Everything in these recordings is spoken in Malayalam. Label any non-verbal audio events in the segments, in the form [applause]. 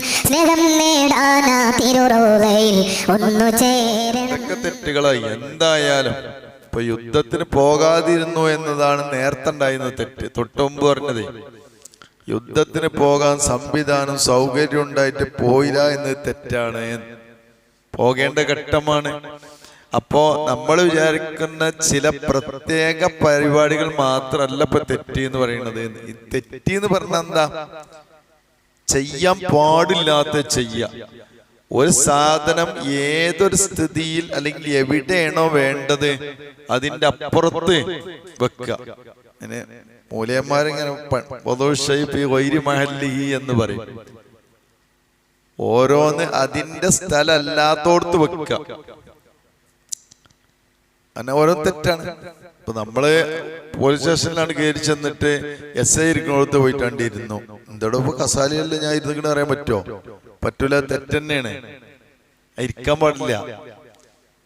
സ്നേഹം നേടാനാ തിരുറോളയിൽ ഒന്നു ചേരണം എന്തായാലും ഇപ്പൊ യുദ്ധത്തിന് പോകാതിരുന്നു എന്നതാണ് നേരത്തെ തെറ്റ്. തൊട്ടുമുമ്പ് പറഞ്ഞത്. യുദ്ധത്തിന് പോകാൻ സംവിധാനം സൗകര്യം ഉണ്ടായിട്ട് പോയില്ല എന്ന് തെറ്റാണ്. പോകേണ്ട ഘട്ടമാണ്. അപ്പോ നമ്മൾ വിചാരിക്കുന്ന ചില പ്രത്യേക പരിപാടികൾ മാത്രമല്ല ഇപ്പൊ തെറ്റി എന്ന് പറയുന്നത്. തെറ്റി എന്ന് പറഞ്ഞാൽ എന്താ? ചെയ്യാൻ പാടില്ലാത്ത ചെയ്യ. ഒരു സാധനം ഏതൊരു സ്ഥിതിയിൽ അല്ലെങ്കിൽ എവിടെയാണോ വേണ്ടത് അതിന്റെ അപ്പുറത്ത് വെക്കുക. മൂലയന്മാരിങ്ങനെ വൈരി മഹല്ലി എന്ന് പറയും. ഓരോന്ന് അതിന്റെ സ്ഥലം അല്ലാത്തോടത്ത് വെക്കുക. അങ്ങനെ ഓരോ തെറ്റാണ്. ഇപ്പൊ നമ്മൾ പോലീസ് സ്റ്റേഷനിലാണ് കയറി ചെന്നിട്ട് എസ് ഐ ഇരിക്കുന്നിടത്ത് പോയിട്ടാണ്ടിരുന്നു എന്തോടെ ഇപ്പൊ കസാലിയല്ല ഞാൻ ഇരുന്നിട്ട് അറിയാൻ പറ്റുമോ? പറ്റൂല തെറ്റന്നെയാണ് ഇരിക്കാൻ പാടില്ല.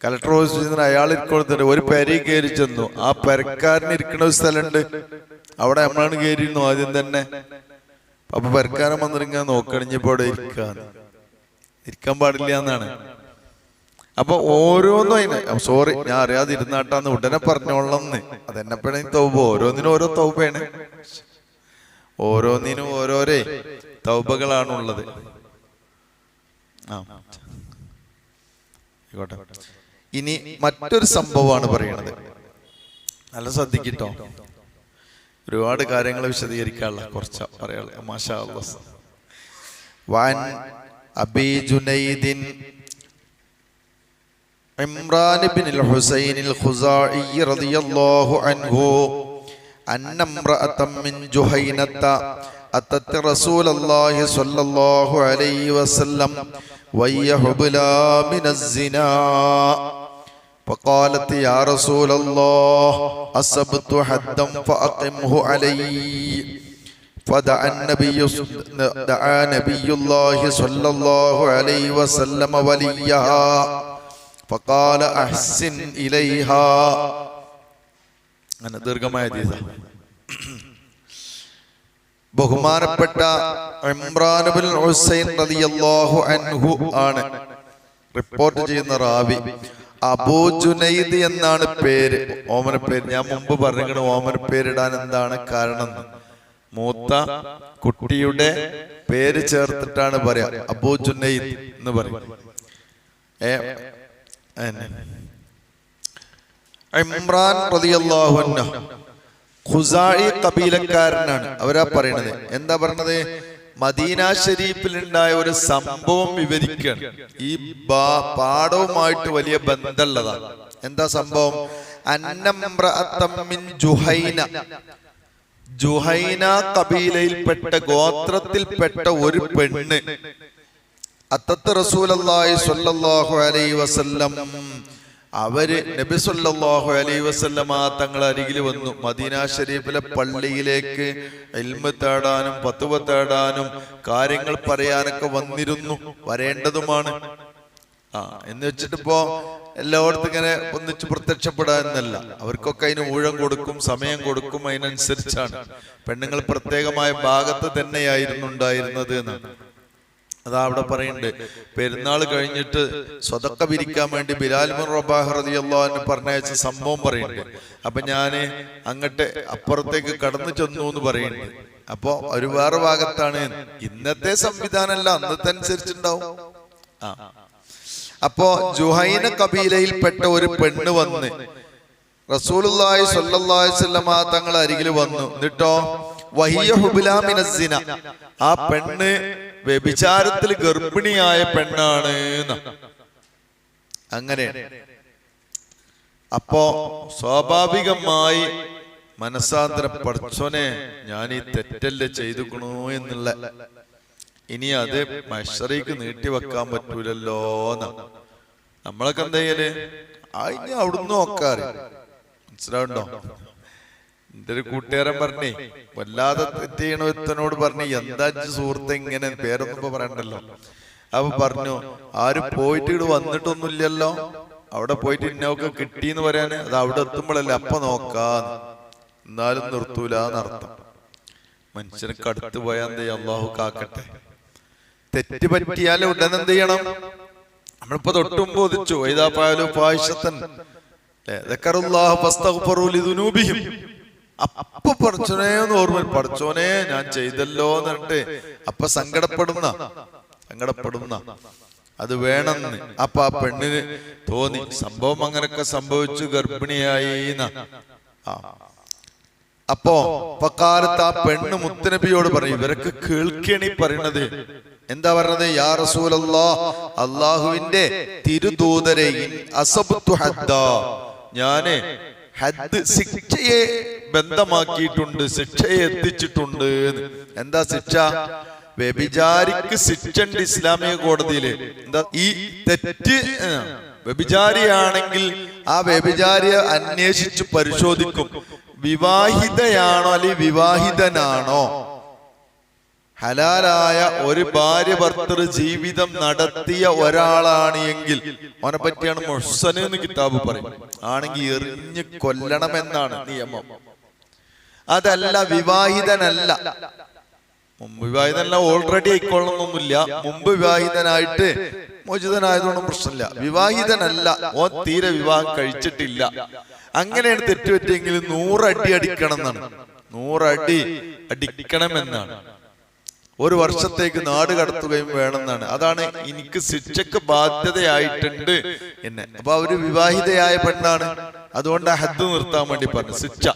കലക്ടർ ഓഫീസിൽ അയാൾ ഇരിക്കൊടുത്തിട്ട് ഒരു പെരയിൽ കയറി ചെന്നു. ആ പെരക്കാരന് ഇരിക്കുന്ന ഒരു സ്ഥലമുണ്ട്. അവിടെ നമ്മളാണ് കയറിയിരുന്നു ആദ്യം തന്നെ. അപ്പൊ പെരക്കാരൻ വന്നിരിക്കാൻ നോക്കണിഞ്ഞപ്പോ അവിടെ ഇരിക്കാന്ന്. ഇരിക്കാൻ പാടില്ല എന്നാണ്. അപ്പൊ ഓരോന്നും അതിന്. സോറി ഞാൻ അറിയാതിരുന്നാട്ടാന്ന് ഉടനെ പറഞ്ഞോളന്ന്. അതെന്നപ്പോഴേ തൗബ? ഓരോന്നിനും ഓരോ തൗബയാണ്. ഓരോന്നിനും ഓരോരേ തൗബകളാണുള്ളത്. ആ. ഇനി മറ്റൊരു സംഭവമാണ് പറയണത്. നല്ല ശ്രദ്ധിക്കിട്ടോ? ഒരുപാട് കാര്യങ്ങൾ വിശദീകരിക്കാനുള്ള കുറച്ച് പറയാനുള്ള. മാഷാ അല്ലാഹ്. വാൻ അബി ജുനൈദിൻ عمران بن الحسين الخزاعي رضي الله عنه أن امرأة من جهينة أتت رسول الله صلى الله عليه وسلم وهي حبلى من الزنا. فقالت يا رسول الله أصبت حدا فأقمه علي. فدعا النبي دعا نبي الله صلى الله عليه وسلم وليها. ഫക്കാല അഹ്സിൻ ഇലൈഹ. അങ്ങനെ ദീർഘമായ ബഹുമാനപ്പെട്ട ഇമ്രാനുബിൻ ഹുസൈൻ റളിയല്ലാഹു അൻഹു ആണ് റിപ്പോർട്ട് ചെയ്യുന്ന റാവി. അബൂ ജുനൈദ് എന്നാണ് പേര്. ഓമന പേര്. ഞാൻ മുമ്പ് പറഞ്ഞിട്ട് ഓമന പേരിടാൻ എന്താണ് കാരണം? മൂത്ത കുട്ടിയുടെ പേര് ചേർത്തിട്ടാണ് പറയാ. അബൂ ജുനൈദ് എന്ന് പറയും. ഇമ്രാൻ റളിയല്ലാഹു അൻഹു ഖുസായി കബീലക്കാരനാണ്. അവരാ പറയണത്. എന്താ പറയണത്? മദീന ഷരീഫിൽ ഉണ്ടായ ഒരു സംഭവം വിവരിക്കുകയാണ് ഈ പാഠവുമായിട്ട് വലിയ ബന്ധമുള്ളതാണ്. എന്താ സംഭവം? അന്നംറഅത്തം മിൻ ജുഹൈന. ജുഹൈന കബീലയിൽപ്പെട്ട ഗോത്രത്തിൽപ്പെട്ട ഒരു പെണ്ണ്. അത്തത്ത് റസൂലല്ലാഹി സ്വല്ലല്ലാഹു അലൈ വസല്ലം അവർ നബി സല്ലല്ലാഹു അലൈഹി വസല്ലമ തങ്ങളെ അരികിൽ വന്നു. മദീന ഷരീഫിലെ പള്ളിയിലേക്ക് എൽമ തേടാനും പത്തുവ തേടാനും കാര്യങ്ങൾ പറയാനൊക്കെ വന്നിരുന്നു. വരേണ്ടതുമാണ്. ആ എന്ന് വെച്ചിട്ടിപ്പോ എല്ലായിടത്തും ഇങ്ങനെ ഒന്നിച്ച് പ്രത്യക്ഷപ്പെടാന്നല്ല അവർക്കൊക്കെ അതിന് ഊഴം കൊടുക്കും സമയം കൊടുക്കും അതിനനുസരിച്ചാണ്. പെണ്ണുങ്ങൾ പ്രത്യേകമായ ഭാഗത്ത് തന്നെയായിരുന്നു ഉണ്ടായിരുന്നത് എന്നാണ്. അതാ അവിടെ പറയുന്നുണ്ട് പെരുന്നാൾ കഴിഞ്ഞിട്ട് സ്വതക്ക പിരിക്കാൻ വേണ്ടി ബിലാൽമുൻ റബാഹ് റളിയല്ലാഹു പറഞ്ഞയച്ച സംഭവം പറയുന്നുണ്ട്. അപ്പൊ ഞാൻ അങ്ങട്ട് അപ്പുറത്തേക്ക് കടന്നു ചെന്നു എന്ന് പറയുന്നുണ്ട്. അപ്പോ ഒരു വേറെ ഭാഗത്താണ് ഇന്നത്തെ സംവിധാനമല്ല അന്നത്തെ അനുസരിച്ചുണ്ടാവും ആ. അപ്പോ ജുഹൈന കബീലയിൽപ്പെട്ട ഒരു പെണ്ണ് വന്ന് അലൈഹി വസല്ലമ തങ്ങൾ അരികിൽ വന്നു. എന്നിട്ടോ വഹിയ ഹുബുലാമിനസിന ആ പെണ്ണ് വ്യഭിചാരത്തിൽ ഗർഭിണിയായ പെണ്ണാണ് അങ്ങനെ. അപ്പോ സ്വാഭാവികമായി മനസാന്തര പഠിച്ചോനെ ഞാൻ ഈ തെറ്റല്ലേ ചെയ്തുക്കണു എന്നുള്ള ഇനി അത് മഷറിക്ക് നീട്ടിവെക്കാൻ പറ്റൂലല്ലോ നമ്മളൊക്കെ എന്താ ചെയ്യൽ അവിടുന്ന് നോക്കാറ്. മനസ്സിലാവുണ്ടോ? എന്റെ ഒരു കൂട്ടുകാരൻ പറഞ്ഞേ വല്ലാതെ തെറ്റ് ചെയ്യണ ഒരുത്തനോട് പറഞ്ഞു എന്താ സുഹൃത്ത് ഇങ്ങനെ പേരൊന്നും ഇപ്പൊ പറയണ്ടല്ലോ. അപ്പൊ പറഞ്ഞു ആരും പോയിട്ട് ഇവിടെ വന്നിട്ടൊന്നുമില്ലല്ലോ. അവിടെ പോയിട്ട് ഇന്നൊക്കെ കിട്ടിയെന്ന് പറയാന് അത് അവിടെ എത്തുമ്പോഴല്ലേ അപ്പൊ നോക്കാന്ന്. എന്നാലും നിർത്തൂല എന്നർത്ഥം മനുഷ്യനെ കടുത്തു പോയാൽ എന്ത് ചെയ്യാം? അള്ളാഹു കാക്കട്ടെ. തെറ്റ് പറ്റിയാൽ ഉടനെ എന്ത് ചെയ്യണം? നമ്മളിപ്പോ തൊട്ടും ബോധിച്ചു വൈതാപ്പായാലും പായസത്തൻ അപ്പൊ പഠിച്ചോനെ എന്ന് ഓർമ്മ പഠിച്ചോനെ ഞാൻ ചെയ്തല്ലോ എന്നിട്ട് അപ്പൊ സങ്കടപ്പെടുന്ന സങ്കടപ്പെടുന്ന. അത് വേണമെന്ന്. അപ്പൊ ആ പെണ്ണിന് തോന്നി. സംഭവം അങ്ങനൊക്കെ സംഭവിച്ചു ഗർഭിണിയായി അപ്പോ പക്കാലത്ത് ആ പെണ്ണ് മുത്തനബിയോട് പറയും ഇവരൊക്കെ കേൾക്കണി പറയണത്. എന്താ പറഞ്ഞത് യാ റസൂലല്ലാ അള്ളാഹുവിന്റെ തിരുദൂതരെ അസബ് ഞാൻ ഹദ് ശിക്ഷയെ ബന്ധമാക്കിയിട്ടുണ്ട് ശിക്ഷയെ എത്തിച്ചിട്ടുണ്ട് എന്താ ശിക്ഷ? വ്യഭിചാരിക്ക് ശിക്ഷ ഉണ്ട് ഇസ്ലാമിക കോടതിയിൽ. എന്താ ഈ തെറ്റ്? വ്യഭിചാരിയാണെങ്കിൽ ആ വ്യഭിചാരിയെ അന്വേഷിച്ച് പരിശോധിക്കും. വിവാഹിതയാണോ അല്ലെങ്കിൽ വിവാഹിതനാണോ? ഹലാലായ ഒരു ഭാര്യ ഭർത്തൃ ജീവിതം നടത്തിയ ഒരാളാണ് എങ്കിൽ അവനെ പറ്റിയാണ് മൊഹ്സന് എന്ന് കിതാബ് പറയും. ആണെങ്കിൽ എറിഞ്ഞ് കൊല്ലണമെന്നാണ് നിയമം. അതല്ല വിവാഹിതനല്ല. വിവാഹിതനല്ല ഓൾറെഡി ആയിക്കൊള്ളണമെന്നൊന്നുമില്ല. മുമ്പ് വിവാഹിതനായിട്ട് മോചിതനായതുകൊണ്ടും പ്രശ്നമില്ല. വിവാഹിതനല്ല ഓ തീരെ വിവാഹം കഴിച്ചിട്ടില്ല. അങ്ങനെയാണ് തെറ്റുപറ്റിയെങ്കിൽ നൂറടി അടിക്കണം എന്നാണ് നൂറടി അടിക്കണം എന്നാണ് ഒരു വർഷത്തേക്ക് നാട് കടത്തുകയും വേണമെന്നാണ്. അതാണ് എനിക്ക് ശിക്ഷക്ക് ബാധ്യതയായിട്ടുണ്ട് എന്നെ. അപ്പൊ അവർ വിവാഹിതയായ പെണ്ണാണ്. അതുകൊണ്ട് ഹദ് നിർത്താൻ വേണ്ടി പറഞ്ഞു. ശിക്ഷ.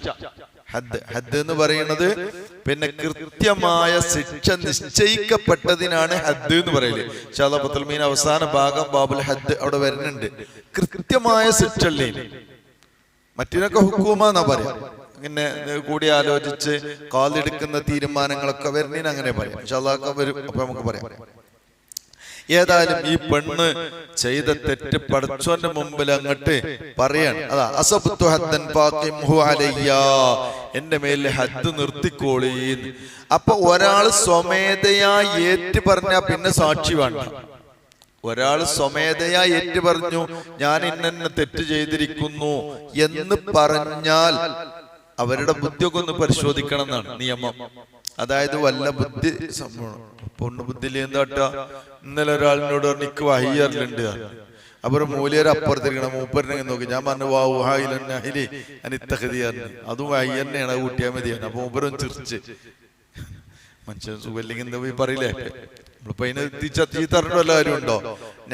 ഹദ്. ഹദ് എന്ന് പറയുന്നത് പിന്നെ കൃത്യമായ ശിക്ഷ നിശ്ചയിക്കപ്പെട്ടതിനാണ് ഹദ് എന്ന് പറയൽ. ഷാദപ്പത്തുൽ മീൻ അവസാന ഭാഗം ബാബുൽ ഹദ് അവിടെ വരുന്നുണ്ട്. കൃത്യമായ ശിക്ഷ അല്ലേ? മറ്റിനൊക്കെ ഹുക്കൂമെന്നാ പറയാ. ഇങ്ങനെ കൂടി ആലോചിച്ച് കാലെടുക്കുന്ന തീരുമാനങ്ങളൊക്കെ വരുന്നതിന് അങ്ങനെ പറയാം. അതൊക്കെ വരും. അപ്പൊ നമുക്ക് പറയാം. ഏതായാലും ഈ പെണ്ണ് ചെയ്ത തെറ്റ് പടച്ചോന്റെ മുമ്പിൽ അങ്ങട്ട് പറയാണ്. അതാ അസബ്തു ഹദ്ദൻ എന്റെ മേലിൽ ഹദ് നിർത്തിക്കോളീ അപ്പൊ ഒരാൾ സ്വമേധയായി ഏറ്റു പറഞ്ഞാ പിന്നെ സാക്ഷി വേണ്ട. ഒരാൾ സ്വമേധയാ ഏറ്റു പറഞ്ഞു ഞാൻ ഇന്നെ തെറ്റ് ചെയ്തിരിക്കുന്നു എന്ന് പറഞ്ഞാൽ അവരുടെ ബുദ്ധിയൊക്കെ ഒന്ന് പരിശോധിക്കണം എന്നാണ് നിയമം. അതായത് വല്ല ബുദ്ധി സംഭവം. പൊണ്ണു ബുദ്ധിയിൽ എന്താട്ട ഇന്നലെ ഒരാളിനോട് നിക്ക് വഹിയറിലുണ്ട് അപ്പൊ മൂലിയർ അപ്പുറത്തിരിക്കണം മൂപ്പരനെ നോക്കി. ഞാൻ പറഞ്ഞു വാ ഊഹായിലി അനിത്തഹതിയാറിന് അതും വഹി തന്നെയാണ് അത് കൂട്ടിയാൽ മതിയാണ് അപ്പൊ മൂപ്പരും ചിരിച്ച്. മനുഷ്യൻ സുഖല്ലെങ്കിൽ എന്താ പോയി പറയില്ലേ? നമ്മളിപ്പോ അതിനെ തിരിച്ച ചീത്ത അറിഞ്ഞ വല്ല കാര്യമുണ്ടോ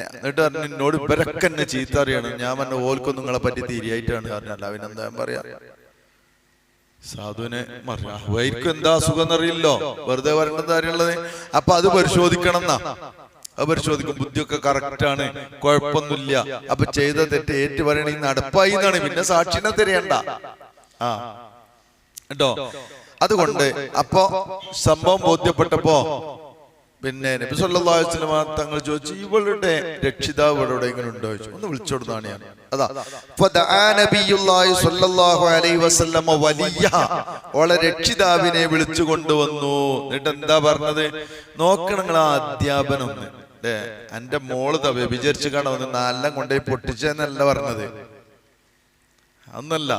എന്നിട്ട് പറഞ്ഞു എന്നോട് ഇവരൊക്കെ എന്നെ ചീത്തറിയാണ് ഞാൻ പറഞ്ഞ ഓൽക്കൊന്നും നിങ്ങളെ പറ്റി തിരിയായിട്ടാണ് പറഞ്ഞല്ല അവനെന്താ പറയാ? സാധുവിനെ വൈക്ക് എന്താ അസുഖം എന്നറിയില്ലോ വെറുതെ വരേണ്ടത് കാര്യമുള്ളത് അപ്പൊ അത് പരിശോധിക്കണം എന്നാ അത് പരിശോധിക്കും. ബുദ്ധിയൊക്കെ കറക്റ്റ് ആണ്. കുഴപ്പമൊന്നുമില്ല. അപ്പൊ ചെയ്ത തെറ്റ് ഏറ്റു പറയണ നടപ്പായി എന്നാണ്. പിന്നെ സാക്ഷിനെ തിരയണ്ട. ആ. കേട്ടോ? അതുകൊണ്ട് അപ്പൊ സംഭവം ബോധ്യപ്പെട്ടപ്പോ പിന്നെ നബി സല്ലല്ലാഹു അലൈഹി തങ്ങൾ ചോദിച്ചു ഇവളുടെ രക്ഷിതാവ് ഇവിടെ എവിടെയെങ്കിലും ഉണ്ടോ ചോദിച്ചു. ഒന്ന് വിളിച്ചോടുന്നതാണ് ഞാൻ. വലിയ രക്ഷിതാവിനെ വിളിച്ചു കൊണ്ടുവന്നു. എന്നിട്ട് എന്താ പറഞ്ഞത്? നോക്കണങ്ങൾ ആ അധ്യാപനം എന്റെ മോൾ തവ വ്യഭിചരിച്ചു കാണുന്നു നല്ല കൊണ്ടുപോയി പൊട്ടിച്ചെന്നല്ല പറഞ്ഞത്. അന്നല്ല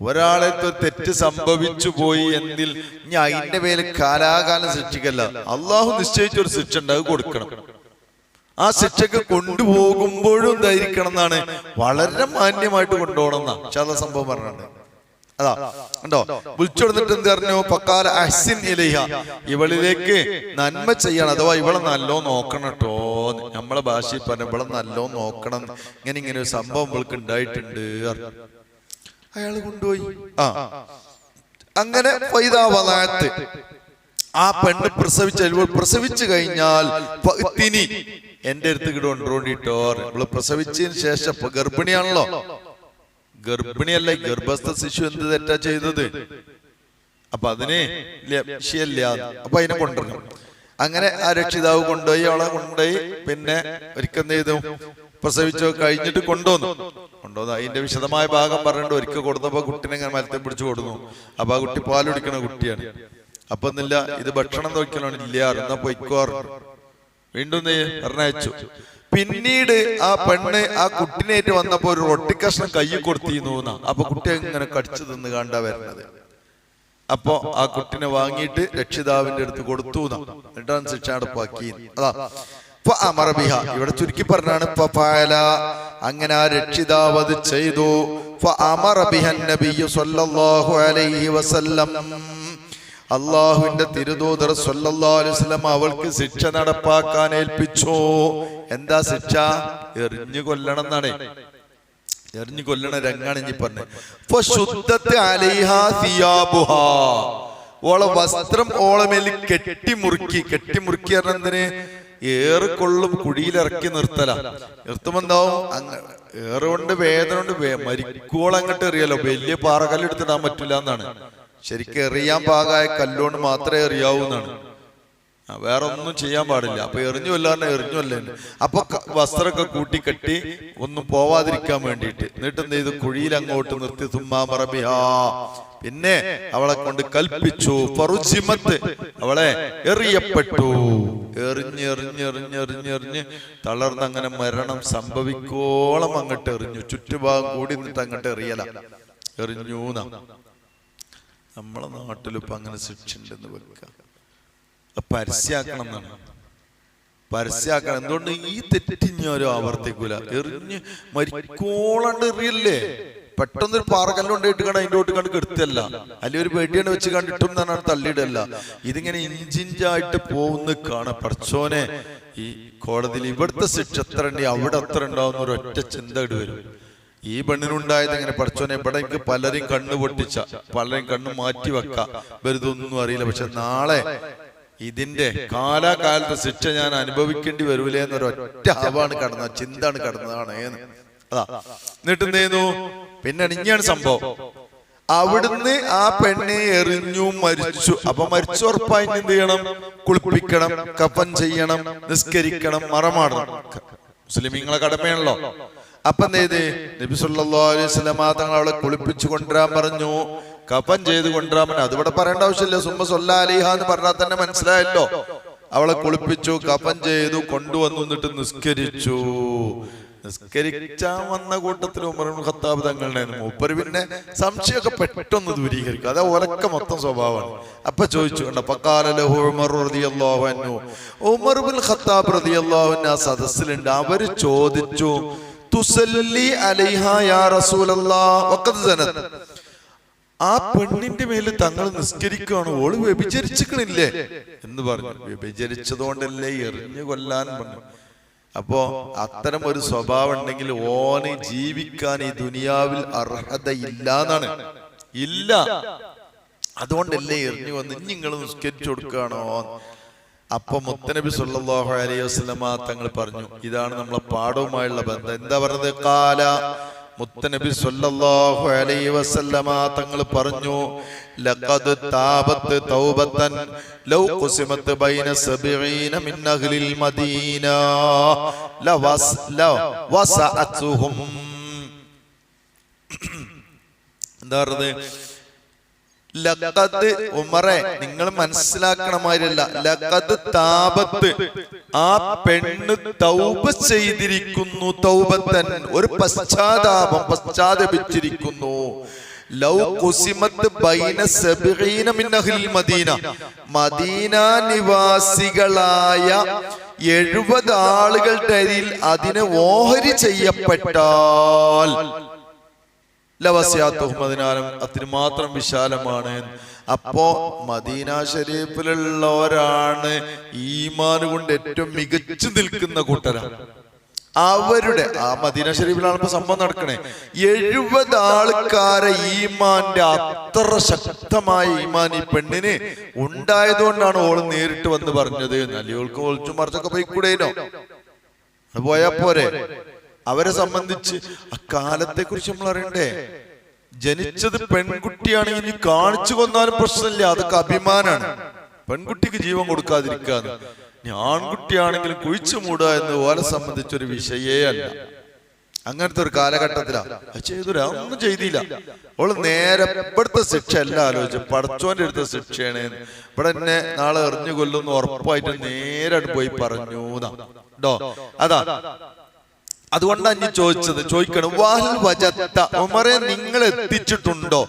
ഒരാളെ തെറ്റ് സംഭവിച്ചു പോയി എന്നിൽ ഇനി അതിന്റെ പേര് കാലാകാലം ശിക്ഷിക്കല്ല അള്ളാഹു നിശ്ചയിച്ച ഒരു ശിക്ഷ ഉണ്ട് അത് കൊടുക്കണം. ആ ശിക്ഷക്ക് കൊണ്ടുപോകുമ്പോഴും ധരിക്കണം എന്നാണ് വളരെ മാന്യമായിട്ട് കൊണ്ടുപോകണം എന്നാ ചില സംഭവം പറഞ്ഞിട്ടുണ്ട്. അതാ ഉണ്ടോ വിളിച്ചോടുന്നിട്ട് എന്ത് പറഞ്ഞു പക്കാല അഹ്സിൻ ഇലയ്യ ഇവളിലേക്ക് നന്മ ചെയ്യണം. അഥവാ ഇവളെ നല്ലോ നോക്കണം കേട്ടോ നമ്മളെ ഭാഷയിൽ പറഞ്ഞ ഇവളെ നല്ലോ നോക്കണം. ഇങ്ങനെ ഇങ്ങനെ ഒരു സംഭവം ഇവൾക്ക് ഉണ്ടായിട്ടുണ്ട് അയാൾ കൊണ്ടുപോയി. ആ. അങ്ങനെ ഫൈദാവലാത്ത് ആ പെണ്ണ് പ്രസവിച്ച പ്രസവിച്ചു കഴിഞ്ഞാൽ എന്റെ അടുത്ത് കിട കൊണ്ടുകൊണ്ടിട്ടോ ഇവൾ പ്രസവിച്ചതിന് ശേഷം ഗർഭിണിയാണല്ലോ. ഗർഭിണിയല്ല ഗർഭസ്ഥ ശിശു എന്ത് തെറ്റാ ചെയ്തത്? അപ്പൊ അതിന് ലക്ഷ്യല്ല അപ്പൊ അതിനെ കൊണ്ടുവരണം. അങ്ങനെ ആ രക്ഷിതാവ് കൊണ്ടുപോയി അവളെ കൊണ്ടുപോയി. പിന്നെ ഒരിക്കൽ ചെയ്തു? പ്രസവിച്ചോ കഴിഞ്ഞിട്ട് കൊണ്ടുവന്നു. കൊണ്ടുവന്നു. അതിന്റെ വിശദമായ ഭാഗം പറഞ്ഞിട്ട് ഒരിക്കൽ കൊടുത്തപ്പോ കുട്ടിനെ ഇങ്ങനെ മരത്തെ പിടിച്ചു കൊടുന്നു. അപ്പൊ ആ കുട്ടി പാലുടിക്കണ കുട്ടിയാണ്. അപ്പൊ എന്നില്ല ഇത് ഭക്ഷണം നോക്കിയാലാണ് ഇല്ല എന്നാ പൊയ്ക്കോർ വീണ്ടും നീ പറഞ്ഞയച്ചു പിന്നീട് ആ പെണ്ണ് ആ കുട്ടിനേറ്റ് വന്നപ്പോ ഒരു റൊട്ടിക്കഷ്ണം കയ്യിൽ കൊടുത്തിരുന്നു എന്നാ. അപ്പൊ കുട്ടി ഇങ്ങനെ കടിച്ചു തിന്ന് കണ്ടാ വരുന്നത് അപ്പോ ആ കുട്ടിനെ വാങ്ങിയിട്ട് രക്ഷിതാവിന്റെ അടുത്ത് കൊടുത്തു എന്നാ. എന്നിട്ടാണ് ശിക്ഷ നടപ്പാക്കി അതാ ഫ അമറ ബിഹ. ഇവിടെ ചുരുക്കി പറഞ്ഞാണ്. അങ്ങനെ ആ രക്ഷിതാവ് അത് ചെയ്തു ഫ അമറ ബിഹൻ നബിയ്യു സ്വല്ലല്ലാഹു അലൈഹി വസല്ലം അള്ളാഹുവിന്റെ തിരുദൂതർ വസല്ലം അവൾക്ക് ശിക്ഷ നടപ്പാക്കാൻ ഏൽപ്പിച്ചു. എന്താ ശിക്ഷ? എറിഞ്ഞു കൊല്ലണം എന്നാണ്. എറിഞ്ഞു കൊല്ലണ രംഗാണ് ഇനി പറഞ്ഞത്. ഓളെ വസ്ത്രം ഓളമേൽ കെട്ടിമുറുക്കി. കെട്ടിമുറുക്കി പറഞ്ഞതിന് ഏറുകൊള്ളും കുഴിയിലിറക്കി നിർത്തല. നിർത്തുമെന്താവും അങ്ങ് ഏറുകൊണ്ട് വേദന കൊണ്ട് മരിക്കോളങ്ങട്ട് എറിയാലോ. വലിയ പാറകല്ലെടുത്തിടാൻ പറ്റില്ല എന്നാണ്. ശരിക്കും എറിയാൻ പാകമായ കല്ലുകൊണ്ട് മാത്രമേ എറിയാവൂ എന്നാണ് വേറെ ഒന്നും ചെയ്യാൻ പാടില്ല. അപ്പൊ എറിഞ്ഞു കൊല്ലാണ്ട് എറിഞ്ഞു അല്ലേ? അപ്പൊ വസ്ത്രമൊക്കെ കൂട്ടിക്കെട്ടി ഒന്നും പോവാതിരിക്കാൻ വേണ്ടിയിട്ട്. എന്നിട്ട് എന്ത് ചെയ്തു? കുഴിയിൽ അങ്ങോട്ട് നിർത്തി. തുമ്മാമറബിഹാ പിന്നെ അവളെ കൊണ്ട് കൽപ്പിച്ചു. ഫറുജിമത്ത്. അവളെ എറിയപ്പെട്ടു. എറിഞ്ഞ് എറിഞ്ഞ് തളർന്ന് അങ്ങനെ മരണം സംഭവിക്കോളം അങ്ങട്ട് എറിഞ്ഞു. ചുറ്റുഭാഗം കൂടി നിന്നിട്ട് അങ്ങോട്ട് എറിയല. എറിഞ്ഞു എന്നാ നമ്മളെ നാട്ടിലിപ്പോ അങ്ങനെ ശിക്ഷ ഉണ്ടെന്ന് വെക്കാം പരസ്യാക്കണം എന്നാണ് പരസ്യാക്കണം. എന്തുകൊണ്ട് ഈ തെറ്റിഞ്ഞ ഒരു ആവർത്തിക്കൂല? എറിഞ്ഞ് മരിക്കോളണ്ട് എറിയല്ലേ? പെട്ടെന്നൊരു പാറക്കല്ലുകൊണ്ട് ഇട്ട് കണ്ട അതിന്റെ ഓട്ട് കണ്ട് കെടുത്തല്ല. അല്ലെങ്കിൽ ഒരു വെടിയാണ് വെച്ച് കണ്ടിട്ടും തന്നെ തള്ളിയിടല്ല. ഇതിങ്ങനെ ഇഞ്ചിഞ്ചായിട്ട് പോകുന്ന കാണാം. പടച്ചോനെ ഈ കോടതിയിൽ ഇവിടുത്തെ ശിക്ഷ എത്ര ഉണ്ട്? അവിടെ എത്ര ഉണ്ടാവുന്ന ഒരു ഒറ്റ ചിന്ത ഇട് വരും. ഈ പെണ്ണിനുണ്ടായത് ഇങ്ങനെ പഠിച്ചോനെ ഇവിടെ എനിക്ക് പലരും കണ്ണു പൊട്ടിച്ച പലരും കണ്ണു മാറ്റി വെക്ക. വെറുതൊന്നും അറിയില്ല. പക്ഷെ നാളെ ഇതിന്റെ കാലാകാലത്തെ ശിക്ഷ ഞാൻ അനുഭവിക്കേണ്ടി വരൂലേ എന്നൊരു ഒറ്റ ആവാണ് കടന്ന ചിന്താണ് കടന്നതാണ് ഏന്ന് അതാ. എന്നിട്ട് എന്ത് ചെയ്യുന്നു? പിന്നെ ഇനിയാണ് സംഭവം. അവിടുന്ന് ആ പെണ്ണെ എറിഞ്ഞു മരിച്ചു. അപ്പൊ മരിച്ചു ഉറപ്പായി എന്ത് ചെയ്യണം? കുളിപ്പിക്കണം കഫൻ ചെയ്യണം നിസ്കരിക്കണം മറമാടണം. മുസ്ലിം നിങ്ങളെ കടമയാണല്ലോ. അപ്പൊ എന്ത് നബിസുല്ലാ നബി സല്ലല്ലാഹു അലൈഹി വസല്ലമ തങ്ങൾ അവളെ കുളിപ്പിച്ചു കൊണ്ടുവരാൻ പറഞ്ഞു. കഫൻ ചെയ്ത് കൊണ്ടുവരാൻ അതിവിടെ പറയേണ്ട ആവശ്യമില്ല. സുമ്മ സൊല്ലാ അലിഹ എന്ന് പറഞ്ഞാൽ തന്നെ മനസ്സിലായല്ലോ. അവളെ കുളിപ്പിച്ചു കഫൻ ചെയ്തു കൊണ്ടുവന്നു എന്നിട്ട് നിസ്കരിച്ചു. നിസ്കരിച്ചാൻ വന്ന കൂട്ടത്തിൽ ഇബ്നുൽ ഖത്താബ് തങ്ങളുടെ മൂപ്പര് പിന്നെ സംശയമൊക്കെ പെട്ടെന്ന് ദൂരീകരിക്കും. അതാ ഒലക്ക മൊത്തം സ്വഭാവമാണ്. അപ്പൊ ചോദിച്ചു കണ്ട പക്കാല ഉമർ ഉമർ ഖത്താബ് റളിയല്ലാഹു അൻഹു ആ സദസ്സിലുണ്ട്. അവർ ചോദിച്ചു യാ റസൂലല്ലാഹ് ആ പെണ്ണിന്റെ മേൽ തങ്ങൾ നിസ്കരിക്കുകയാണ് ഓൾ വ്യഭിചരിച്ചിക്കണില്ലേ? എന്ന് പറഞ്ഞു. വ്യഭിചരിച്ചതുകൊണ്ടല്ലേ എറിഞ്ഞു കൊല്ലാൻ പറഞ്ഞു. അപ്പോ അത്തരം ഒരു സ്വഭാവം ഉണ്ടെങ്കിൽ ഓന് ജീവിക്കാൻ ഈ ദുനിയാവിൽ അർഹതയില്ല എന്നാണ് ഇല്ല. അതുകൊണ്ടല്ലേ എറിഞ്ഞു വന്ന് നിങ്ങൾ നിസ്കരിച്ചു കൊടുക്കുകയാണോ? അപ്പൊ മുത്തനബി സുല്ലാഹു അലൈഹി വസല്ലമ തങ്ങൾ പറഞ്ഞു ഇതാണ് നമ്മളെ പാഠവുമായുള്ള ബന്ധം. എന്താ പറഞ്ഞത് കാല മുത്തനബി സല്ലല്ലാഹു അലൈഹി വസല്ലമ തങ്ങൾ പറഞ്ഞു ലഖദ് താബത്ത് തൗബത്തൻ ലൗ ഖുസിമത്ത് ബൈന സബഈന മിൻ അഹ്ലിൽ മദീന ലവസ് ല വസഅത്തുഹും. [coughs] എന്താ പറഞ്ഞത് ലഖദ് ഉമറെ നിങ്ങൾ മനസ്സിലാക്കണമാരില്ല ലഖദ് താപത്ത്. ആ പെണ്ണ് തൗബ ചെയ്തിരിക്കുന്നു തൗബത്തൻ. ഒരു പശ്ചാത്താപം പശ്ചാത്തപിച്ചിരിക്കുന്നു ലൗ ബൈന മദീന. മദീന നിവാസികളായ എഴുപത് ആളുകളുടെ അതിന് ഓഹരി ചെയ്യപ്പെട്ടാൽ ലവസ്യാത്തുഹും അതിനാലും അതിന് മാത്രം വിശാലമാണ്. അപ്പോ മദീന ഷരീഫിലുള്ളവരാണ് ഈമാൻ കൊണ്ട് ഏറ്റവും മികച്ചു നിൽക്കുന്ന കൂട്ടരാണ്. അവരുടെ ആ മദീന ഷരീഫിലാണ് ഇപ്പൊ സംഭവം നടക്കണേ. എഴുപത് ആൾക്കാരെ ഈമാന്റെ അത്ര ശക്തമായ ഈമാൻ ഈ പെണ്ണിന് ഉണ്ടായതുകൊണ്ടാണ് ഓൾ നേരിട്ട് വന്ന് പറഞ്ഞത്. നല്ലിയോൾക്ക് ഒളിച്ചു മറിച്ചൊക്കെ പോയിക്കൂടേനോ? പോയാ പോരെ. അവരെ സംബന്ധിച്ച് അക്കാലത്തെ കുറിച്ച് നമ്മൾ അറിയണ്ടേ? ജനിച്ചത് പെൺകുട്ടിയാണ് ഇനി കാണിച്ചു കൊന്നാലും പ്രശ്നമില്ല. അതൊക്കെ അഭിമാനാണ്. പെൺകുട്ടിക്ക് ജീവൻ കൊടുക്കാതിരിക്കാന്ന് ഇനി ആൺകുട്ടിയാണെങ്കിലും കുഴിച്ചു മൂടുക എന്ന് ഓലെ സംബന്ധിച്ചൊരു വിഷയേ അല്ല. അങ്ങനത്തെ ഒരു കാലഘട്ടത്തിലാ. ചെയ്തൊരാ ഒന്നും ചെയ്തില്ല. അവൾ നേരെ ഇവിടുത്തെ ശിക്ഷ അല്ല ആലോചിച്ചു പടച്ചോന്റെ അടുത്ത ശിക്ഷയാണ്. ഇവിടെ എന്നെ നാളെ എറിഞ്ഞു കൊല്ലുന്നു ഉറപ്പായിട്ട് നേരെ പോയി പറഞ്ഞു കേട്ടോ അതാ. അതുകൊണ്ടാണ് ഞാൻ ചോദിച്ചത്. ചോദിക്കണം. വാൽ വജത്ത ഉമറെ നിങ്ങൾ എത്തിച്ചിട്ടുണ്ടോ?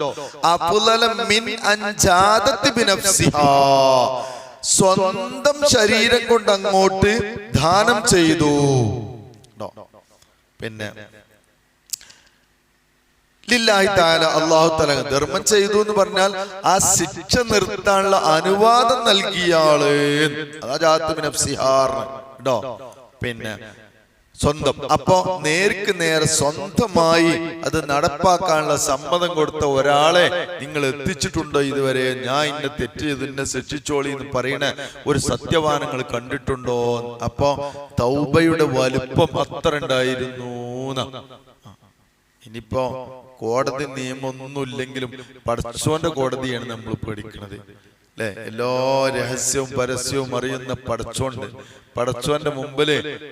മിൻ സ്വന്തം ശരീരം കൊണ്ട് അങ്ങോട്ട് ദാനം ചെയ്തു? പിന്നെ ലില്ലാഹി താല അള്ളാഹു തല ധർമ്മം ചെയ്തു എന്ന് പറഞ്ഞാൽ ആ ശിക്ഷ നിർത്താനുള്ള അനുവാദം നൽകിയ ആൾ. അതാ ജാത്തുബിൻ അഫ്സിഹാർ കേട്ടോ പിന്നെ സ്വന്തം. അപ്പോ നേർക്ക് നേരെ സ്വന്തമായി അത് നടപ്പാക്കാനുള്ള സമ്മതം കൊടുത്ത ഒരാളെ നിങ്ങൾ എത്തിച്ചിട്ടുണ്ടോ ഇതുവരെ? ഞാൻ ഇന്നെ തെറ്റ് ചെയ്ത് എന്നെ ശിക്ഷിച്ചോളി എന്ന് പറയണ ഒരു സത്യവാനങ്ങൾ കണ്ടിട്ടുണ്ടോ? അപ്പോ തൗബയുടെ വലുപ്പം അത്ര ഉണ്ടായിരുന്നു ഇനിയിപ്പോ കോടതി നിയമമൊന്നുമില്ലെങ്കിലും പടച്ചോന്റെ കോടതിയാണ് നമ്മൾ പേടിക്കുന്നത് അല്ലെ എല്ലാ രഹസ്യവും പരസ്യവും അറിയുന്ന പടച്ചോണ്ട്. പടച്ചോന്റെ മുമ്പിൽ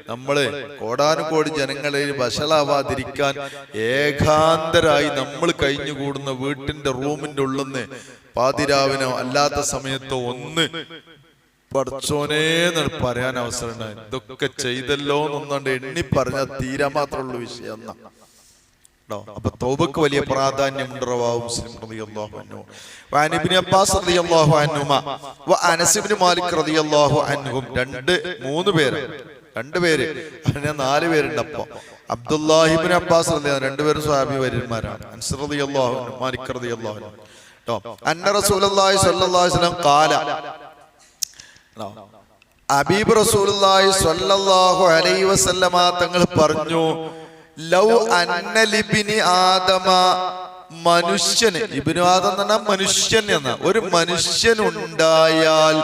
നമ്മൾ കോടാനുകോടി ജനങ്ങളെ വഷളാവാതിരിക്കാൻ ഏകാന്തരായി നമ്മൾ കഴിഞ്ഞുകൂടുന്ന വീട്ടിന്റെ റൂമിന്റെ ഉള്ളിന്ന് പാതിരാവിനോ അല്ലാത്ത സമയത്തോ ഒന്ന് പടച്ചോനേന്ന് പറയാൻ അവസരം ഇതൊക്കെ ചെയ്തല്ലോ എന്നൊന്നുകൊണ്ട് എണ്ണി പറഞ്ഞാൽ തീരാ മാത്രമുള്ള വിഷയം എന്നാ. വലിയ പ്രാധാന്യമുണ്ട് അൻഹു. അബ്ബാസ് ഇബ്നു മാലിക് രണ്ട് മൂന്ന് പേര്. രണ്ട് പേര്. നാല് പേരുണ്ട് അപ്പൊ. അബ്ദുല്ലാഹിബ്നു അബ്ബാസ് രണ്ടുപേരും സ്വാമി വര്യന്മാരാണ്. മാലിക് അന്ന റസൂലുള്ളാഹി അലൈഹി വസല്ലം ഖാല. അബീബ് റസൂലുള്ളാഹി സ്വല്ലല്ലാഹു അലൈഹി വസല്ലമ തങ്ങൾ പറഞ്ഞു ലൗ അന്നലിബിനി ആദമ. മനുഷ്യന് ഇബിനു ആദം എന്ന് പറഞ്ഞാൽ മനുഷ്യൻ എന്ന ഒരു മനുഷ്യൻ ഉണ്ടായാൽ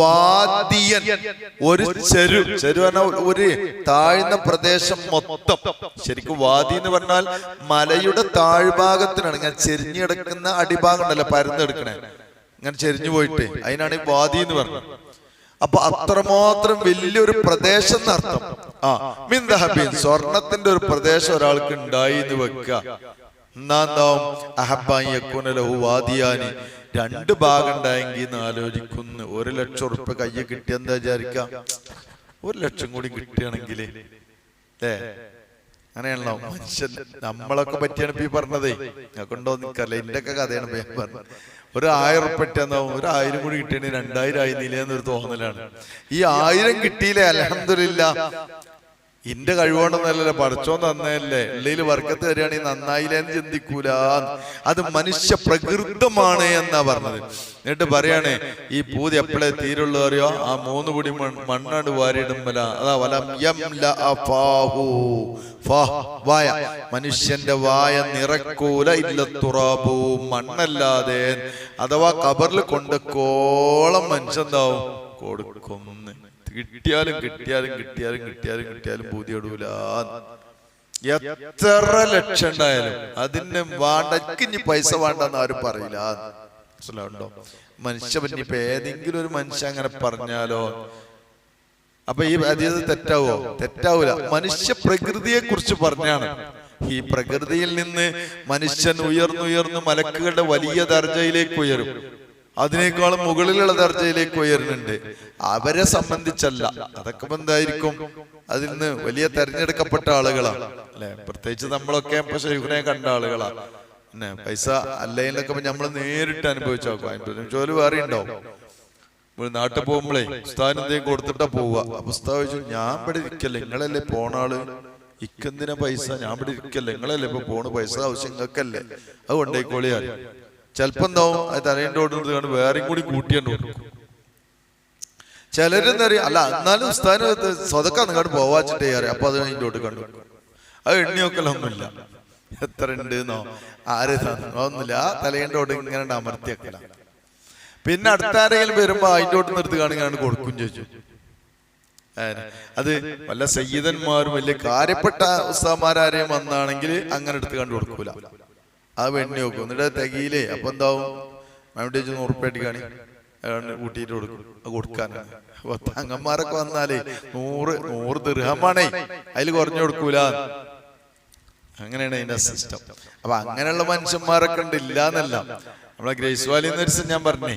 വാദിയൻ ഒരു ചെരു ചെരു. പറഞ്ഞാൽ ഒരു താഴ്ന്ന പ്രദേശം മൊത്തം. ശരിക്കും വാദി എന്ന് പറഞ്ഞാൽ മലയുടെ താഴ്ഭാഗത്തിനാണ്. ഇങ്ങനെ ചെരിഞ്ഞു കിടക്കുന്ന അടിഭാഗം ഉണ്ടല്ലോ പരന്നെടുക്കണേ ഇങ്ങനെ ചെരിഞ്ഞു പോയിട്ട് അതിനാണ് വാദി എന്ന് പറഞ്ഞത്. അപ്പൊ അത്രമാത്രം വലിയൊരു പ്രദേശം എന്നർത്ഥം. ആ മിന്ദഹബീൻ സ്വർണത്തിന്റെ ഒരു പ്രദേശം ഒരാൾക്ക് ഉണ്ടായി എന്ന് വെക്കുക എന്നാ എന്താവും? അഹബായി ലഹു വാദിയാനി. രണ്ട് ഭാഗം ഉണ്ടായെങ്കിൽ എന്ന് ആലോചിക്കുന്നു. ഒരു ലക്ഷം ഉറുപ്പ്യ കയ്യിൽ കിട്ടിയെന്താ വിചാരിക്കാം? ഒരു ലക്ഷം കൂടി കിട്ടുകയാണെങ്കിൽ. ഏ അങ്ങനെയാണല്ലോ. മനുഷ്യൻ നമ്മളൊക്കെ പറ്റിയാണ് ഇപ്പൊ ഈ പറഞ്ഞതേ. ഞങ്ങൾക്കുണ്ടോ നിക്കല്ല എന്റെ ഒക്കെ കഥയാണ് പറഞ്ഞത്. ഒരു ആയിരം ഉറുപ്പറ്റ എന്നാവും ഒരു ആയിരം കൂടി കിട്ടിയാണെങ്കിൽ രണ്ടായിരം ആയിരുന്നില്ലേ എന്നൊരു തോന്നലാണ്. ഈ ആയിരം കിട്ടിയില്ലേ? അലഹമില്ല ഇന്റെ കഴിവുകൊണ്ടൊന്നല്ലല്ലോ പഠിച്ചോ നന്നല്ലേ ഉള്ളിൽ വർക്കത്ത് തരികയാണെങ്കിൽ നന്നായില്ലേ എന്ന് ചിന്തിക്കൂല അത് മനുഷ്യ പ്രകൃതമാണ് എന്നാ പറഞ്ഞത്. എന്നിട്ട് പറയാണ് ഈ പൂതി എപ്പോഴേ തീരുള്ളൂ? അറിയോ? ആ മൂന്ന് പൊടി മണ്ണാണ്ട് വാരിയിടുമ്പല. അതാ വലം. വായ. മനുഷ്യന്റെ വായ നിറക്കൂല ഇല്ല തുറാപൂ മണ്ണല്ലാതെ. അഥവാ കബറിൽ കൊണ്ടക്കോളം മനുഷ്യന്താവും കൊടുക്കുന്നു കിട്ടിയാലും കിട്ടിയാലും കിട്ടിയാലും കിട്ടിയാലും കിട്ടിയാലും ബൂതിയോടൂല എത്ര ലക്ഷം ഉണ്ടായാലും അതിന് വേണ്ട ഇനി പൈസ വേണ്ടെന്ന് ആരും പറയില്ല. മനസ്സിലാവുണ്ടോ? മനുഷ്യ ഇപ്പൊ ഏതെങ്കിലും ഒരു മനുഷ്യ അങ്ങനെ പറഞ്ഞാലോ? അപ്പൊ ഈ അതീത് തെറ്റാവോ? തെറ്റാവൂല. മനുഷ്യ പ്രകൃതിയെ കുറിച്ച് പറഞ്ഞാണ്. ഈ പ്രകൃതിയിൽ നിന്ന് മനുഷ്യൻ ഉയർന്നുയർന്ന് മലക്കുകളുടെ വലിയ ദർജയിലേക്ക് ഉയരും. അതിനേക്കാളും മുകളിലുള്ള ദർജയിലേക്ക് ഉയരുന്നുണ്ട്. അവരെ സംബന്ധിച്ചല്ല. അതൊക്കെ എന്തായിരിക്കും? അതിൽ നിന്ന് വലിയ തെരഞ്ഞെടുക്കപ്പെട്ട ആളുകളാണ് അല്ലെ? പ്രത്യേകിച്ച് നമ്മളൊക്കെ ഇപ്പൊ ഷെയ്ഖിനെ കണ്ട ആളുകളാണ് പൈസ അല്ലെങ്കിലൊക്കെ നമ്മൾ നേരിട്ട് അനുഭവിച്ചു നോക്കും. അതിന്റെ ജോലി വേറെ ഇവിടെ നാട്ടിൽ പോകുമ്പോഴേ ഉസ്താദിന് എന്തെങ്കിലും കൊടുത്തിട്ടാ പോവുക. അപ്പൊ പുസ്തകം ചോദിച്ചു ഞാൻ ഇവിടെ ഇരിക്കല്ലേ? നിങ്ങളല്ലേ പോണ ആൾ? ഇക്കെന്തിനാ പൈസ? ഞാൻ ഇവിടെ ഇരിക്കല്ലേ? നിങ്ങളല്ലേ ഇപ്പൊ പോണ പൈസ ആവശ്യം നിങ്ങൾക്കല്ലേ അത് കൊണ്ടേക്കോളിയാൽ ചിലപ്പോ എന്താവും? അത് തലേന്റെ ഓടുന്നത് കാണും വേറെയും കൂടി കൂട്ടിയാണ് കൊടുക്കും. അറിയാം? അല്ല എന്നാലും ഉസ്താദിന് സ്വതക്ക കണ്ട് പോവാച്ചിട്ടേ അറിയാം. അപ്പൊ അത് അതിന്റെ ഓട്ട് കണ്ടു. അത് എണ്ണി നോക്കലൊന്നുമില്ല എത്ര ഉണ്ട് എന്നോ ആര് ഒന്നുമില്ല തലേന്റെ ഓട് ഇങ്ങനെ അമർത്തി പിന്നെ അടുത്ത ആരെങ്കിലും വരുമ്പോ അതിന്റെ ഓട്ട് നിർത്തി കാണുകയാണ് കൊടുക്കും ചോദിച്ചു അത് വല്ല സയ്യിദന്മാരും വലിയ കാര്യപ്പെട്ട ഉസ്താമാരാരെയും വന്നാണെങ്കിൽ അങ്ങനെ എടുത്ത് കണ്ടു കൊടുക്കൂല. അത് വെണ്ണി നോക്കും. എന്നിട്ട് തികയിലേ അപ്പൊ എന്താവും? മാമിട്ടേച്ച് ഉറപ്പായിട്ട് കാണി കൂട്ടിയിട്ട് കൊടുക്കും. അത് കൊടുക്കാനാണ് അപ്പൊ തങ്ങന്മാരൊക്കെ വന്നാലേ നൂറ് നൂറ് ദൃഹമാണേ അതിൽ കുറഞ്ഞു കൊടുക്കൂല. അങ്ങനെയാണ് അതിന്റെ സിസ്റ്റം അപ്പൊ അങ്ങനെയുള്ള മനുഷ്യന്മാരൊക്കെ ഉണ്ട്. ഇല്ല എന്നല്ല നമ്മളെ ഗ്രേസ് വാലി എന്ന് ദിവസം ഞാൻ പറഞ്ഞേ.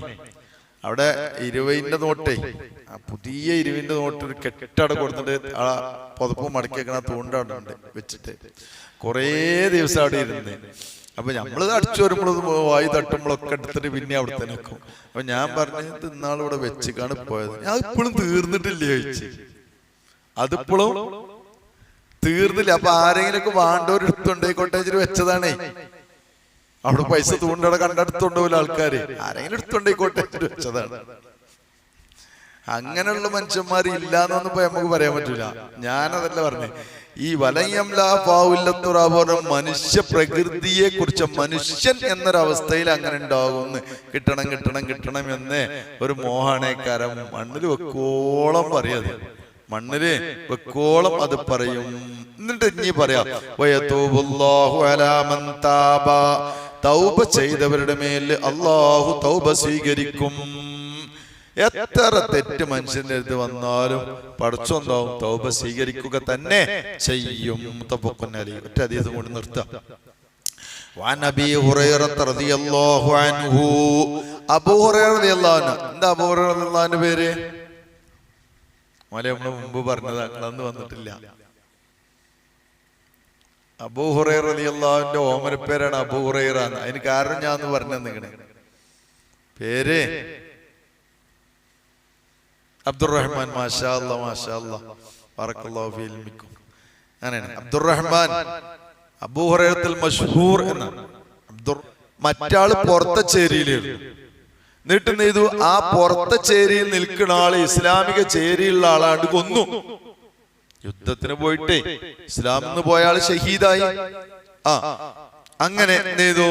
അവിടെ ഇരുവിന്റെ നോട്ടേ. ആ പുതിയ ഇരുവിന്റെ നോട്ട് ഒരു കെട്ടട കൊടുത്തിട്ട് ആ പുതപ്പ് മടക്കി വെക്കണ തൂണ്ടുണ്ട് വെച്ചിട്ട്. കുറേ ദിവസം അവിടെ ഇരുന്ന്. അപ്പൊ നമ്മൾ അടിച്ചു വരുമ്പോഴും വായി തട്ടുമ്പോഴൊക്കെ എടുത്തിട്ട് പിന്നെ അവിടെ തന്നെ വെക്കും അപ്പൊ ഞാൻ പറഞ്ഞു തിന്നാളിവിടെ വെച്ചിക്കാണ് പോയത്. ഞാൻ ഇപ്പോഴും തീർന്നിട്ടില്ലേ ചോദിച്ചു അതിപ്പോഴും തീർന്നില്ല. അപ്പൊ ആരെങ്കിലും ഒക്കെ വാണ്ടോ എടുത്തുണ്ടേ കോട്ടേജിൽ വെച്ചതാണേ. അവിടെ പൈസ തൂണ്ടവിടെ കണ്ടെടുത്തുണ്ടോല്ലോ ആൾക്കാര്? ആരെങ്കിലും എടുത്തുണ്ടേ കോട്ടേജിൽ വെച്ചതാണ്. അങ്ങനെയുള്ള മനുഷ്യന്മാർ ഇല്ലാന്നൊന്നും ഇപ്പൊ നമുക്ക് പറയാൻ പറ്റൂല ഞാനതല്ല പറഞ്ഞേ. ഈ വലയംലാഫാവുല്ലത്തുറാപോരം മനുഷ്യ പ്രകൃതിയെ കുറിച്ച് മനുഷ്യൻ എന്നൊരവസ്ഥയിൽ അങ്ങനെ ഉണ്ടാകുമെന്ന് കിട്ടണം കിട്ടണം കിട്ടണം എന്ന് ഒരു മോഹാണേക്കാരം മണ്ണിൽ വെക്കോളം പറയത് മണ്ണിൽ വെക്കോളം അത് പറയും. എന്നിട്ട് ഇനി പറയാം തൗബ. ചെയ്തവരുടെ മേൽ അള്ളാഹു തൗബ സ്വീകരിക്കും. എത്ര തെറ്റ് മനുഷ്യന്റെ അടുത്ത് വന്നാലും പഠിച്ചൊന്നാവും തൗബ സ്വീകരിക്കുക തന്നെ ചെയ്യും മുത്തപ്പക്കൊന്നലി ഒറ്റ അതീതം കൊണ്ട് നിർത്താം وعن ابي هريره رضي الله عنه അബൂ ഹുറൈറ റളിയല്ലാഹു അൻഹു എന്താ അബൂ ഹുറൈറ റളിയല്ലാഹു അൻഹു പേര് മോലെ നമ്മൾ മുമ്പ് പറഞ്ഞതാ അന്ന് വന്നിട്ടില്ല അബൂ ഹുറൈറ റളിയല്ലാഹുവിന്റെ ഓമനപ്പേരാണ് അബൂ ഹുറൈറ എന്ന് അതിന് കാരണം ഞാൻ ഒന്ന് പറഞ്ഞു നിങ്ങണേ പേര് അബ്ദുറഹ്മാൻ മാഷാ അല്ലാ മാഷാ അല്ലാ അങ്ങനെയാണ്. അബ്ദുറഹ്മാൻ അബൂ ഹുറൈറത്തുൽ മഷ്ഹൂർ എന്നാണ്. അബ്ദുർ മറ്റാൾ പുറത്തെ ചേരിയിലായിരുന്നു എന്നിട്ട് നെയ്തു ആ പുറത്തെ ചേരിയിൽ നിൽക്കുന്ന ആൾ ഇസ്ലാമിക ചേരിയിലുള്ള ആളാണ്ട് കൊന്നു. യുദ്ധത്തിന് പോയിട്ടേ ഇസ്ലാമിൽ നിന്ന് പോയ ആൾ ഷഹീദായി. ആ അങ്ങനെ എന്ത്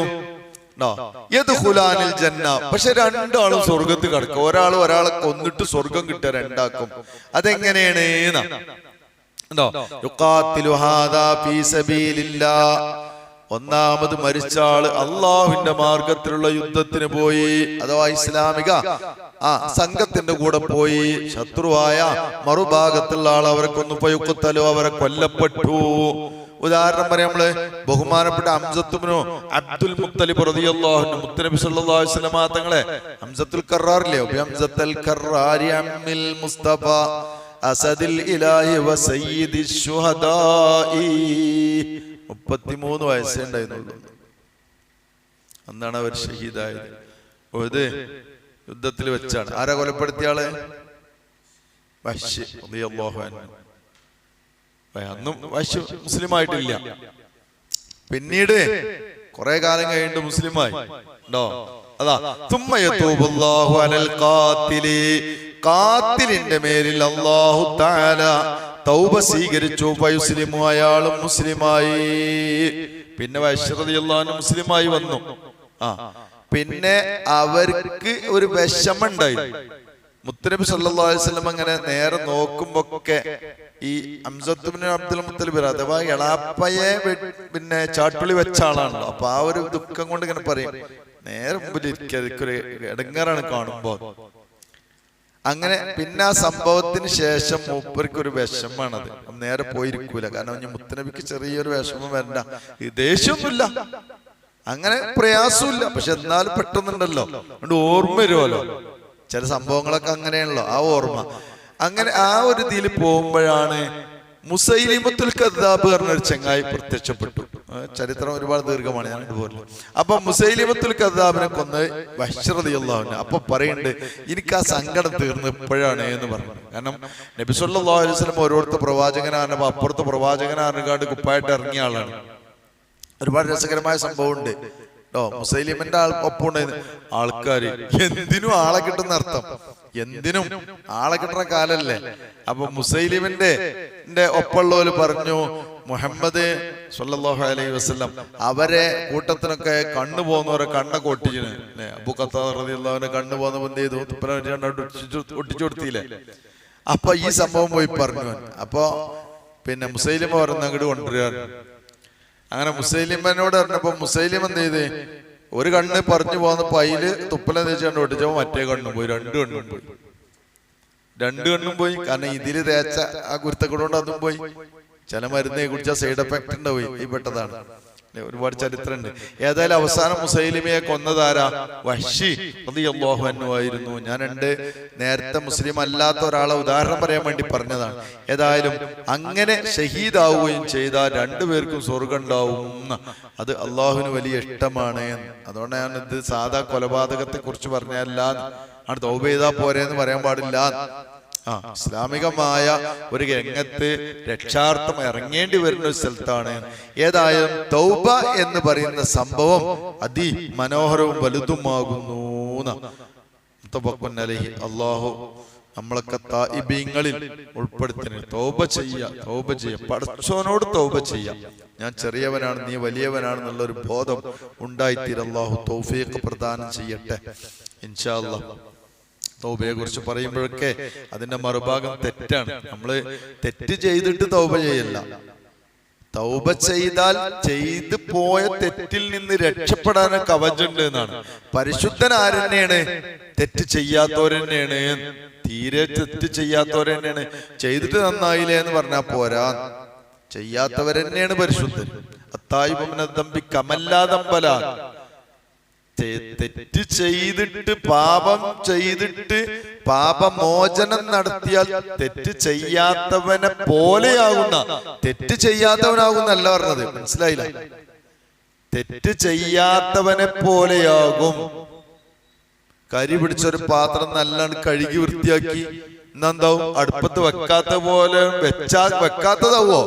ജന്ന? പക്ഷെ രണ്ടാളും സ്വർഗത്ത് കിടക്കും. ഒരാൾ ഒരാളെ കൊന്നിട്ട് സ്വർഗം കിട്ടുക രണ്ടാക്കും. അതെങ്ങനെയാണ്. ഒന്നാമത് മരിച്ച ആൾ അള്ളാഹുവിന്റെ മാർഗത്തിലുള്ള യുദ്ധത്തിന് പോയി. അഥവാ ഇസ്ലാമിക ആ സംഘത്തിന്റെ കൂടെ പോയി. ശത്രുവായ മറുഭാഗത്തുള്ള ആൾ അവരെ കുത്തലോ അവരെ കൊല്ലപ്പെട്ടു. ഉദാഹരണം പറയാം നമ്മൾ ബഹുമാനപ്പെട്ട അംസത്തുബിനോ അബ്ദുൽ മുത്തലിബ് റളിയല്ലാഹു മുത്തനബി സല്ലല്ലാഹു അലൈഹി വസല്ലമ തങ്ങളെ ഹംസത്തുൽ കറാറില്ലേ അംസത്തുൽ കറാരി അമ്മിൽ മുസ്തഫ അസദിൽ ഇലാഹി വസയ്യിദി ശുഹദാഇ. മുപ്പത്തിമൂന്ന് വയസ്സേ ഉണ്ടായിരുന്നുള്ളൂ. അന്നാണ് അവർ ഷഹീദായത്. ഇത് യുദ്ധത്തിൽ വെച്ചാണ്. ആരാ കൊലപ്പെടുത്തിയ ആൾ? വഹ്ശി റളിയല്ലാഹു അൻഹു. അന്നും വശു മുസ്ലിമായിട്ടില്ല. പിന്നീട് കുറെ കാലം കഴിഞ്ഞിട്ട് മുസ്ലിമായി. ഉണ്ടോ? അതാ തുമ്മയത്തൂബുല്ലാഹു അലൽ കാത്തിലി കാത്തിലിന്റെ മേലിൽ അല്ലാഹു തആല തൗബ സ്വീകരിച്ചു. ഫയുസ്ലിമു അയാളും മുസ്ലിമായി. പിന്നെ വൈശ്രതിയുള്ള മുസ്ലിമായി വന്നു. ആ പിന്നെ അവർക്ക് ഒരു വിഷമുണ്ടായി അലൈഹി വസല്ലം അങ്ങനെ നേരെ നോക്കുമ്പൊക്കെ ഈ അംസത്തുബിന് അബ്ദുൽ മുത്തലിബിർ അഥവാ എളാപ്പയെ പിന്നെ ചാട്ടുളി വെച്ച ആളാണല്ലോ. അപ്പൊ ആ ഒരു ദുഃഖം കൊണ്ട് ഇങ്ങനെ പറയും. നേരെ മുമ്പിൽ ഇരിക്കൊരു കാണുമ്പോ. അങ്ങനെ പിന്നെ ആ സംഭവത്തിന് ശേഷം മൂപ്പർക്ക് ഒരു വിഷമാണത് നേരെ പോയിരിക്കൂല. കാരണം മുത്തനബിക്ക് ചെറിയൊരു വിഷമം വരണ്ട. ദേഷ്യമൊന്നുമില്ല. അങ്ങനെ പ്രയാസമില്ല പക്ഷെ എന്നാലും പെട്ടെന്നുണ്ടല്ലോ. അതുകൊണ്ട് ഓർമ്മ വരുമല്ലോ. ചില സംഭവങ്ങളൊക്കെ അങ്ങനെയാണല്ലോ ആ ഓർമ്മ. അങ്ങനെ ആ ഒരു ഇതിൽ പോകുമ്പോഴാണ് മുസൈലിമത്തുൽ കദ്ദാബ് പറഞ്ഞ ഒരു ചെങ്ങായി പ്രത്യക്ഷപ്പെട്ടു. ചരിത്രം ഒരുപാട് ദീർഘമാണ് ഞാൻ ഇതുപോലെ. അപ്പൊ മുസൈലിമത്തുൽ കദ്ദാബിനെ കൊന്ന് വശ്രതയുള്ളവന് അപ്പൊ പറയുന്നുണ്ട് എനിക്ക് ആ സങ്കടം തീർന്ന് ഇപ്പോഴാണ് എന്ന് പറഞ്ഞു. കാരണം നബി സല്ലല്ലാഹു അലൈഹി വസല്ലം ഓരോരുത്തർ പ്രവാചകനാണ് അപ്പുറത്ത് പ്രവാചകനാറിനെക്കാണ്ട് കുപ്പായിട്ട് ഇറങ്ങിയ ആളാണ്. ഒരുപാട് രസകരമായ സംഭവമുണ്ട്. കേട്ടോ. മുസൈലിമിന്റെ ആൾ ഒപ്പുണ്ട് ആൾക്കാര് എന്തിനും ആളെ കിട്ടുന്ന അർത്ഥം. എന്തിനും ആളെ കിട്ടുന്ന കാലല്ലേ. അപ്പൊ മുസൈലിമിന്റെ ഒപ്പുള്ളവര് ഒപ്പമുള്ളവര് പറഞ്ഞു മുഹമ്മദ് സല്ലല്ലാഹു അലൈഹി വസല്ലം അവരെ കൂട്ടത്തിനൊക്കെ കണ്ണു പോകുന്നവരെ കണ്ണ കൊട്ടിച്ചിന്. അബു റളിയല്ലാഹുവിനെ കണ്ണു പോകുന്നവൻ എന്ത് ചെയ്തു? ഒട്ടിച്ചു കൊടുത്തില്ലേ? അപ്പൊ ഈ സംഭവം പോയി പറഞ്ഞു. അപ്പൊ പിന്നെ മുസൈലിമ പറഞ്ഞ അങ്ങോട്ട് കൊണ്ടുവരിക അങ്ങനെ മുസൈലിമനോട് പറഞ്ഞപ്പോ മുസൈലിം എന്ത് ചെയ്ത്? ഒരു കണ്ണ് പറഞ്ഞു പോന്നപ്പോ അതിൽ തുപ്പല തേച്ചുകൊണ്ട് ഒട്ടിച്ചപ്പോ മറ്റേ കണ്ണും പോയി രണ്ട് കണ്ണും പോയി. രണ്ട് കണ്ണും പോയി. കാരണം ഇതിൽ തേച്ച ആ കുരുത്തക്കൂടെ കൊണ്ട് അതും പോയി. ചില മരുന്ന് കുടിച്ച സൈഡ് എഫക്റ്റ് ഉണ്ടാവും. ഈ പെട്ടതാണ്? ഒരുപാട് ചരിത്രമുണ്ട്. ഏതായാലും അവസാനം മുസൈലിമയെ കൊന്നതാരാ? വഷി അൻഹു ആയിരുന്നു. ഞാൻ എന്റെ നേരത്തെ മുസ്ലിം അല്ലാത്ത ഒരാളെ ഉദാഹരണം പറയാൻ വേണ്ടി പറഞ്ഞതാണ്. ഏതായാലും അങ്ങനെ ഷഹീദാവുകയും ചെയ്ത രണ്ടുപേർക്കും സ്വർഗം ഉണ്ടാവും അത് അള്ളാഹുവിന് വലിയ ഇഷ്ടമാണ് അതുകൊണ്ട് ഞാൻ ഇത് സാധാ കൊലപാതകത്തെ കുറിച്ച് പറഞ്ഞല്ല ആണ് തൗബ ചെയ്താ പോരെ എന്ന് പറയാൻ പാടില്ല ആ ഇസ്ലാമികമായ ഒരു രംഗത്ത് രക്ഷാർത്ഥം ഇറങ്ങേണ്ടി വരുന്ന ഒരു സ്ഥലത്താണ്. ഏതായാലും തൗബ എന്ന് പറയുന്ന സംഭവം അതി മനോഹരവും വലുതുമാകുന്നു അള്ളാഹു നമ്മളൊക്കെ തായിബീങ്ങളിൽ ഉൾപ്പെടുത്തിന് തൗബ ചെയ്യ തൗബ ചെയ്യ പടച്ചോനോട് തൗബ ചെയ്യ ഞാൻ ചെറിയവനാണ് നീ വലിയവനാണെന്നുള്ള ഒരു ബോധം ഉണ്ടായിത്തീരല്ലാഹു തൗഫീഖ് പ്രദാനം ചെയ്യട്ടെ. ഇൻഷാ അല്ലാഹ്. തൗബയെ കുറിച്ച് പറയുമ്പോഴൊക്കെ അതിന്റെ മറുഭാഗം തെറ്റാണ്. നമ്മൾ തെറ്റ് ചെയ്തിട്ട് തൗബ ചെയ്യല്ല. തൗബ ചെയ്താൽ ചെയ്തു പോയ തെറ്റിൽ നിന്ന് രക്ഷപ്പെടാൻ കവചുണ്ട് എന്നാണ്. പരിശുദ്ധൻ ആരെന്നെയാണ് തെറ്റ് ചെയ്യാത്തവരെന്നെയാണ് തീരെ തെറ്റ് ചെയ്യാത്തവരെന്നെയാണ് ചെയ്തിട്ട് നന്നായില്ലേ എന്ന് പറഞ്ഞാൽ പോരാ. ചെയ്യാത്തവരെന്നെയാണ് പരിശുദ്ധൻ. അത്തായി തമ്പി കമല്ലാതമ്പല തെ- തെറ്റ് ചെയ്തിട്ട് പാപം ചെയ്തിട്ട് പാപമോചനം നടത്തിയാൽ തെറ്റ് ചെയ്യാത്തവനെ പോലെയാകുന്ന തെറ്റ് ചെയ്യാത്തവനാകുന്നല്ല പറഞ്ഞത്. മനസ്സിലായില്ല? തെറ്റ് ചെയ്യാത്തവനെ പോലെയാകും. കരി പിടിച്ചൊരു പാത്രം നല്ലോണം കഴുകി വൃത്തിയാക്കി എന്നെന്താവും അടുപ്പത്ത് വെക്കാത്ത പോലെ വെച്ചാ വെക്കാത്തതാവോ?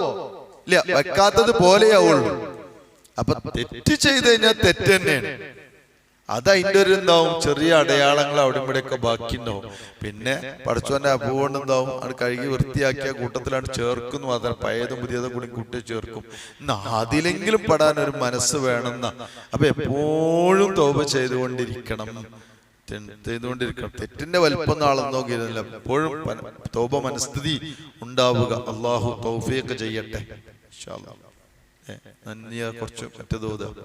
ഇല്ല വെക്കാത്തത് പോലെയാവുള്ളൂ. അപ്പൊ തെറ്റ് ചെയ്ത് കഴിഞ്ഞാൽ തെറ്റ് തന്നെയാണ്. അത് അതിന്റെ ഒരു എന്താവും ചെറിയ അടയാളങ്ങൾ അവിടെ ഇവിടെയൊക്കെ ബാക്കിയുണ്ടാവും. പിന്നെ പഠിച്ചവന്റെ അപൂകൊണ്ട് എന്താവും അത് കഴുകി വൃത്തിയാക്കിയ കൂട്ടത്തിലാണ് ചേർക്കുന്നു. മാത്രം പഴയതും പുതിയതും കൂടി കൂട്ടി ചേർക്കും. എന്നാ അതിലെങ്കിലും പെടാൻ ഒരു മനസ്സ് വേണമെന്ന. അപ്പൊ എപ്പോഴും തോപ ചെയ്തുകൊണ്ടിരിക്കണം. ചെയ്തുകൊണ്ടിരിക്കണം. തെറ്റിന്റെ വലിപ്പം നാളെ നോക്കിയിരുന്നില്ല. എപ്പോഴും തോപ മനസ്ഥിതി ഉണ്ടാവുക. അള്ളാഹു തൗഫീഖ് ചെയ്യട്ടെ. നന്ദിയ കുറച്ച് മറ്റു തോതുക